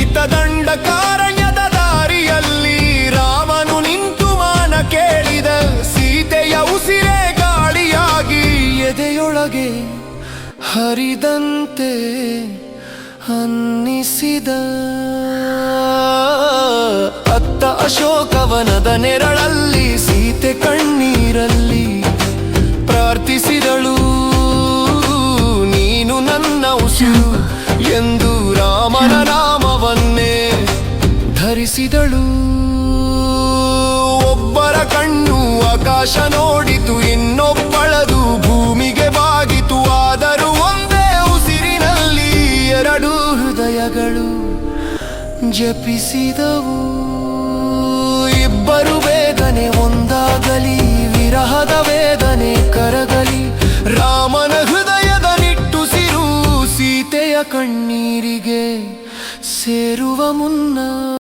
ಇತದಂಡ ಕಾರಣ್ಯದ ದಾರಿಯಲ್ಲಿ ರಾಮನು ನಿಂತು ಮಾನ ಕೇಳಿದ ಸೀತೆಯ ಉಸಿರೇ ಗಾಳಿಯಾಗಿ ಎದೆಯೊಳಗೆ ಹರಿದಂತೆ ಅನ್ನಿಸಿದ. ಧರಿಸಿದಳು ಒಬ್ಬರ ಕಣ್ಣು ಆಕಾಶ ನೋಡಿತು, ಇನ್ನೊಬ್ಬಳದು ಭೂಮಿಗೆ ಬಾಗಿತು. ಆದರೂ ಒಂದೇ ಉಸಿರಿನಲ್ಲಿ ಎರಡು ಹೃದಯಗಳು ಜಪಿಸಿದವು. ಇಬ್ಬರು ವೇದನೆ ಒಂದಾಗಲಿ, ವಿರಹದ ವೇದನೆ ಕರಗಲಿ. ರಾಮನ ಹೃದಯದ ನಿಟ್ಟುಸಿರು ಸೀತೆಯ ಕಣ್ಣೀರಿಗೆ ಸೇರುವ ಮುನ್ನ